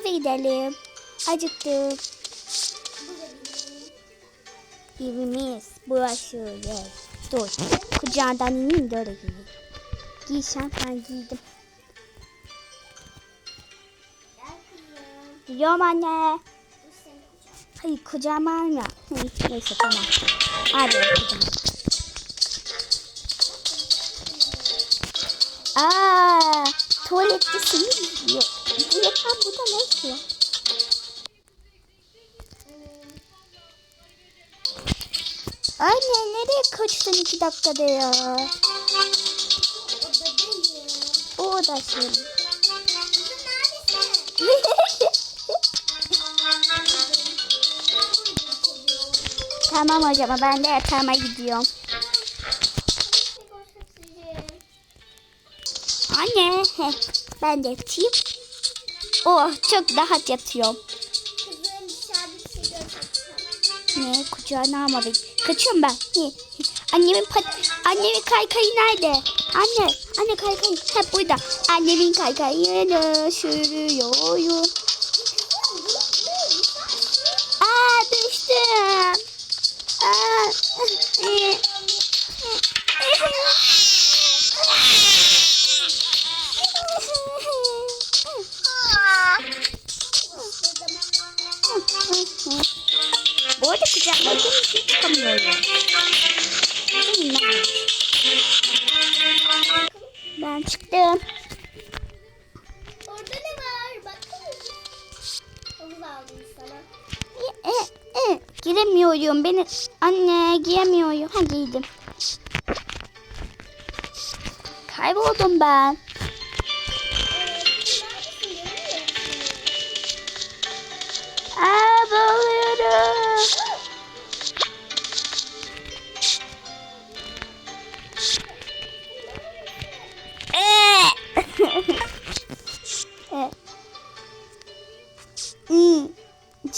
Eve gidelim. Acıktık. Evimiz burası. Yes. Dur. Kucağından ineyim de öyle giyeyim. Giysem ben giydim. Gidiyorum anne. Hayır kucağıma alma. Neyse tamam. Hadi kucağıma. Aa, tuvalette seni izliyor. Bu yapan burada yapıyor? Anne nereye kaçtın iki dakikada ya? O odasın. tamam hocam ben de yatağıma gidiyorum. Anne ben de yatayım. Oh çok rahat yatıyorum. Ne kucağına alma beni. Kaçıyorum ben. Ne? ne? Annemin pat annemin kaykayı nerede? Anne, anne kaykayı hep burada. Annemin kaykayını sürüyorum. Aa düştüm. Arada kucakladığım için çıkamıyorum. Ben çıktım. Orada ne var? Onu da aldım sana. E, e, e, giremiyorum. Beni anne giyemiyorum. Ha giydim. Kayboldum ben. Aa boğuluyorum.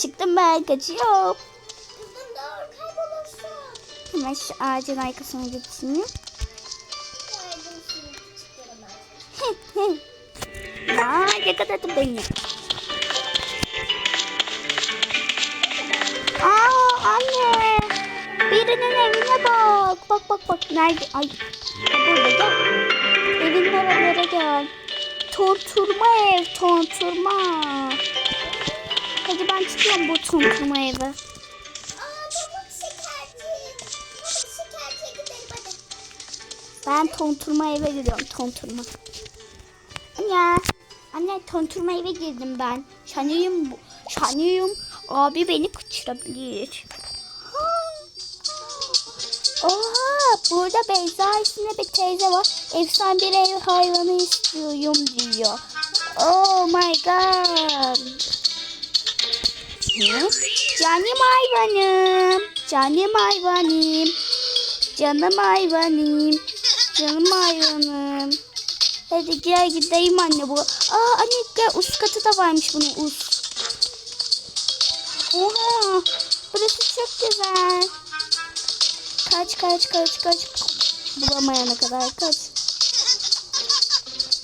Çıktım ben kaçıyorum. Kızım doğru kaybolursun. Hemen şu ağacın arkasına geçeyim. Aa yakaladı beni. Aa anne. Birinin evine bak. Bak bak bak. Nerede? Ay. Burada gel. Evin oralara gel. Tonturma ev. Tonturma. Hadi ben çıkıyorum bu gidelim hadi. Ben tonturma eve giriyorum. Tonturma. Anne. Anne tonturma eve girdim ben. Şanıyım bu. Şanıyım. Abi beni kaçırabilir. Oha burada Beyza isimli bir teyze var. Efsane bir ev hayvanı istiyorum diyor. Oh my god. Hı? Canım hayvanım. Canım hayvanım. Canım hayvanım. Canım hayvanım. Hadi gel gideyim anne bu. Aa anne gel üst katı da varmış bunun üst. Oha burası çok güzel. Kaç kaç kaç kaç. Bulamayana kadar kaç.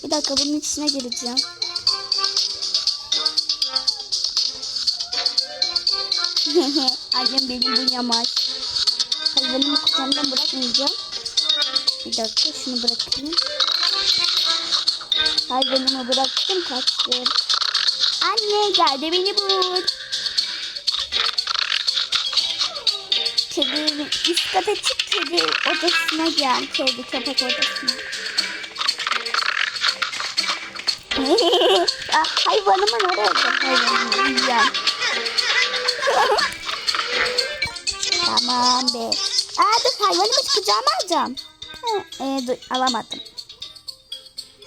Bir dakika bunun içine gireceğim. Annem benim bu yamaç. Hayvanımı kucağımdan bırakmayacağım. Bir dakika şunu bırakayım. Hayvanımı bıraktım kaçtım. Anne gel de beni bul. Kedi üst kata çık kedi odasına gel. Kedi köpek odasına. ah, hayvanımı nereye alacağım? Hayvanımı yiyeceğim. Tamam be. Aa dur hayvanımı kucağıma alacağım. Ha, e, dur alamadım.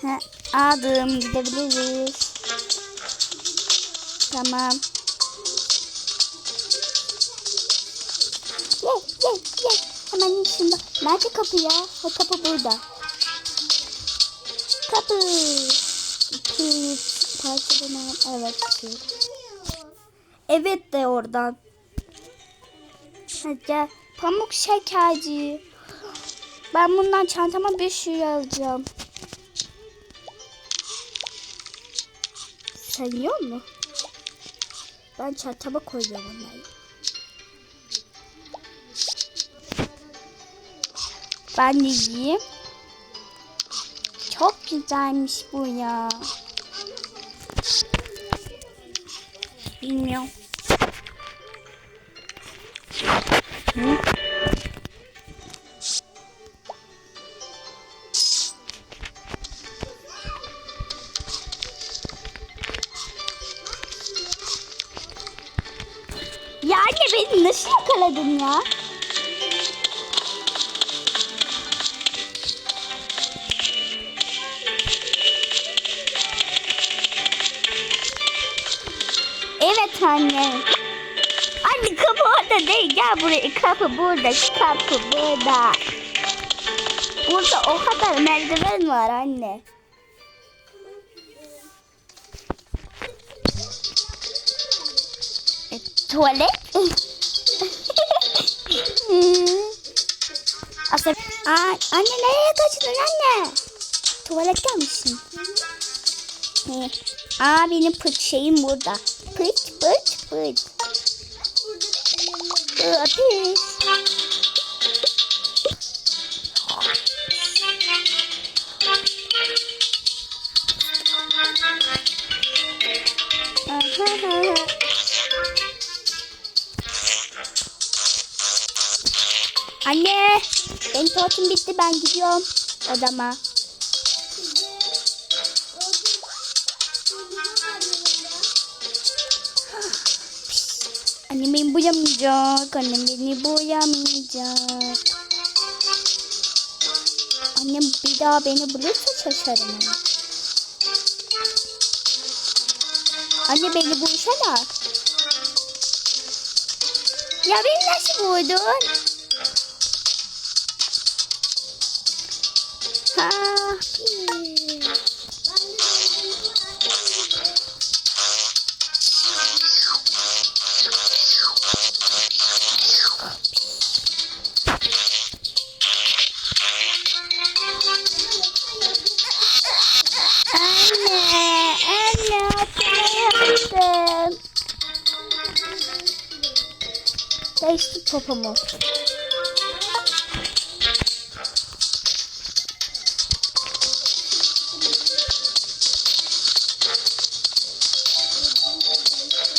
Ha, aldım gidebiliriz. Tamam. Ye ye ye. Hemen şunda. Nerede kapı ya? O kapı burada. Kapı. İki parçalanan. Evet. iki. Evet de oradan. Hadi gel. Pamuk şekerci. Ben bundan çantama bir şey alacağım. Sen yiyor mu? Ben çantama koyuyorum onları. Ben de yiyeyim. Çok güzelmiş bu ya. Bilmiyorum. Ya anne beni nasıl yakaladın ya? Evet. Anne orada değil. Gel buraya. Kapı burada. Kapı burada. Burada o kadar merdiven var anne. E, tuvalet? Aslında, Aa, anne nereye kaçtın anne? Tuvalette misin? Aa benim pıç şeyim burada. Pıç pıç pıç. Ateş. Anne, benim tuvaletim bitti ben gidiyorum odama. Annem beni boyamayacak, annem beni boyamayacak. Annem bir daha beni bulursa şaşarım. Anne beni bulsana. Ya beni nasıl buldun? Ha. Değişti popomu.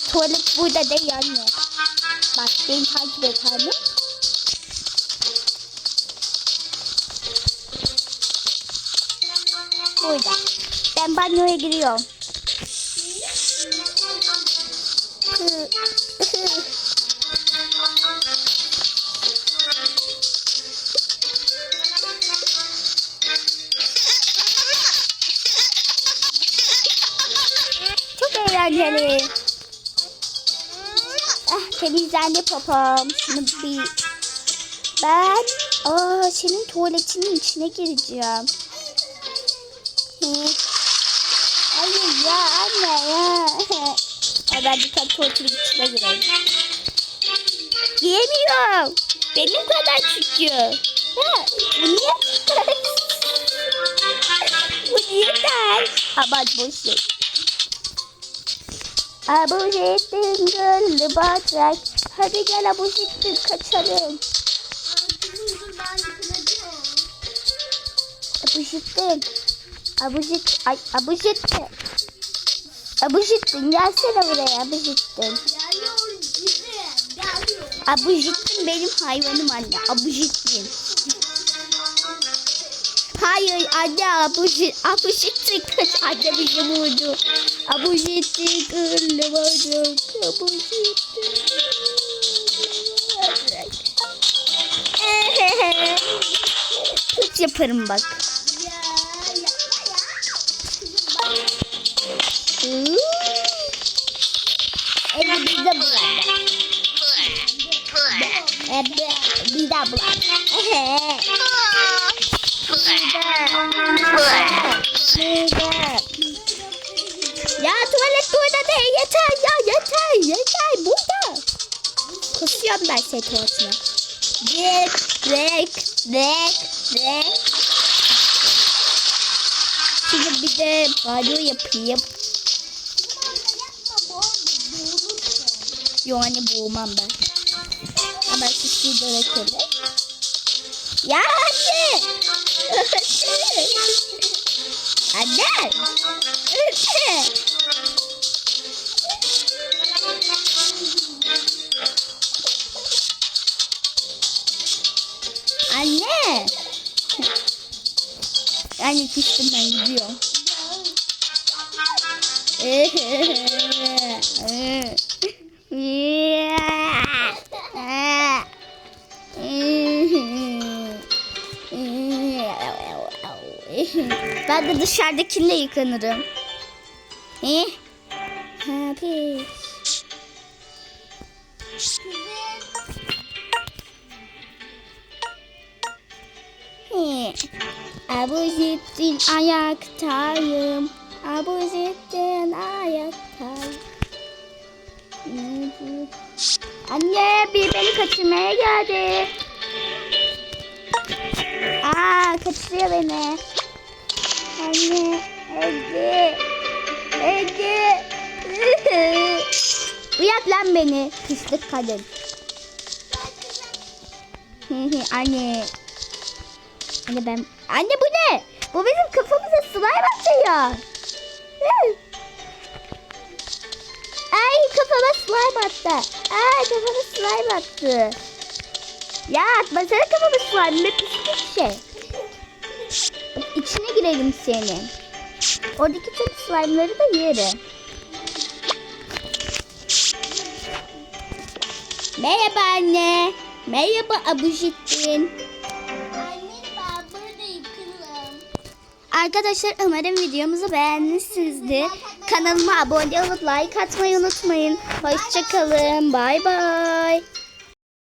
Tuvalet burada değil anne. Bak beni takip et anne. Burada. Ben banyoya giriyorum. Eğlenceli. Ah temizlendi popom. Şunu bir... Ben... Aa senin tuvaletinin içine gireceğim. Hayır ya anne ya. Ay ben bir tane tuvaletin içine gireyim. Giremiyorum. Benim kadar çünkü. Ha, bu niye? bu niye ters? Aman boş. Abujettin gönlü batrak. Hadi gel Abujettin kaçalım. Abujettin. Abujit, ay Abujettin. Abujettin gelsene buraya Abujettin. Abujettin benim hayvanım anne. Abujettin. Hayır anne Abujit, Abujettin kaç anne bizi vurdu. Abujettin kırlı bacak. Abujettin. Tut yaparım bak. Evet bir de burada. Evet bir de burada. Ya Kusuyorum ben senin tuvaletine. Rek rek rek rek. Şimdi bir de banyo yapayım. Yo anne boğmam ben. Ama sisi bırakalım. Ya anne. anne. Anne. Anne. Anne küstüm ben gidiyorum. ben de dışarıdakiyle yıkanırım. Eh? Abuzettin ayaktayım. Abuzettin ayaktayım. Anne bir beni kaçırmaya geldi. Aa kaçırıyor beni. Anne Ege. Ege. Uyak lan beni pislik kadın. Anne. Anne ben... Anne bu ne? Bu bizim kafamıza slime atıyor. Hı. Ay kafama slime attı. Ay kafama slime attı. Ya atmasana kafama slime. Ne pislik şey. İçine girelim senin. Oradaki tüm slime'ları da yerim. Merhaba anne. Merhaba Abujittin. Arkadaşlar umarım videomuzu beğenmişsinizdir. Kanalıma abone olup like atmayı unutmayın. Hoşçakalın. Bay bay.